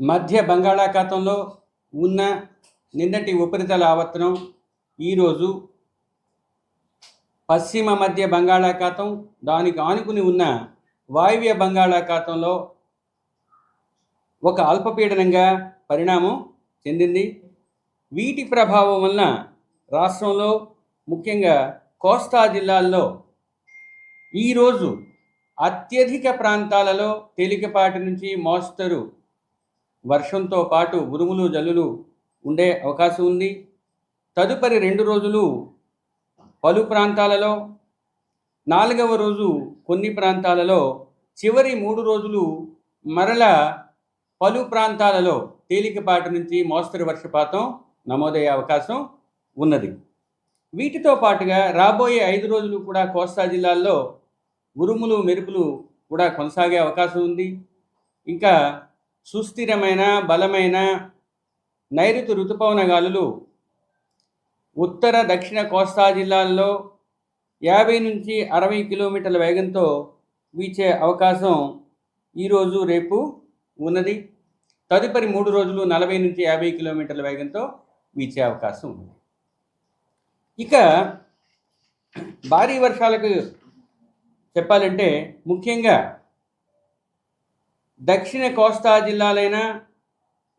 మధ్య బంగాళాఖాతంలో ఉన్న నిన్నటి ఉపరితల ఆవర్తనం ఈరోజు పశ్చిమ మధ్య బంగాళాఖాతం దానికి ఆనుకుని ఉన్న వాయువ్య బంగాళాఖాతంలో ఒక అల్పపీడనంగా పరిణామం చెందింది. వీటి ప్రభావం వలన రాష్ట్రంలో ముఖ్యంగా కోస్తా జిల్లాల్లో ఈరోజు అత్యధిక ప్రాంతాలలో తేలికపాటి నుంచి మోస్తరు వర్షంతో పాటు ఉరుములు జల్లులు ఉండే అవకాశం ఉంది. తదుపరి రెండు రోజులు పలు ప్రాంతాలలో నాలుగవ రోజు కొన్ని ప్రాంతాలలో చివరి మూడు రోజులు మరల పలు ప్రాంతాలలో తేలికపాటి నుంచి మోస్తరు వర్షపాతం నమోదయ్యే అవకాశం ఉన్నది. వీటితో పాటుగా రాబోయే ఐదు రోజులు కూడా కోస్తా జిల్లాల్లో ఉరుములు మెరుపులు కూడా కొనసాగే అవకాశం ఉంది. ఇంకా సుస్థిరమైన బలమైన నైరుతి ఋతుపవన గాలులు ఉత్తర దక్షిణ కోస్తా జిల్లాల్లో యాభై నుంచి అరవై కిలోమీటర్ల వేగంతో వీచే అవకాశం ఈరోజు రేపు ఉన్నది. తదుపరి మూడు రోజులు నలభై నుంచి యాభై కిలోమీటర్ల వేగంతో వీచే అవకాశం ఉంది ఇక భారీ వర్షాలకు చెప్పాలంటే ముఖ్యంగా దక్షిణ కోస్తా జిల్లాలైన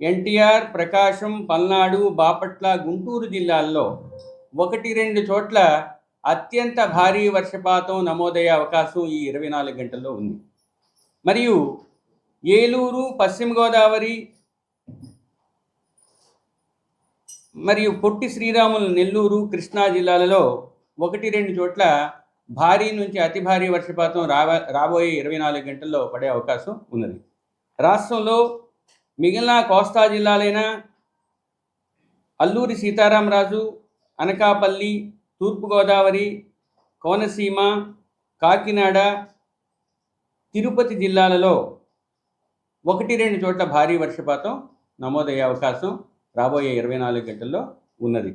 ఎన్టీఆర్ ప్రకాశం పల్నాడు బాపట్ల గుంటూరు జిల్లాల్లో ఒకటి రెండు చోట్ల అత్యంత భారీ వర్షపాతం నమోదయ్యే అవకాశం ఈ ఇరవై నాలుగు గంటల్లో ఉంది. మరియు ఏలూరు పశ్చిమ గోదావరి మరియు పొట్టి శ్రీరాములు నెల్లూరు కృష్ణా జిల్లాలలో ఒకటి రెండు చోట్ల భారీ నుంచి అతి భారీ వర్షపాతం రావ రాబోయే ఇరవై నాలుగు గంటల్లో పడే అవకాశం ఉన్నది. రాష్ట్రంలో మిగిలిన కోస్తా జిల్లాలైన అల్లూరి సీతారామరాజు అనకాపల్లి తూర్పుగోదావరి కోనసీమ కాకినాడ తిరుపతి జిల్లాలలో ఒకటి రెండు చోట్ల భారీ వర్షపాతం నమోదయ్యే అవకాశం రాబోయే ఇరవై నాలుగు గంటల్లో ఉన్నది.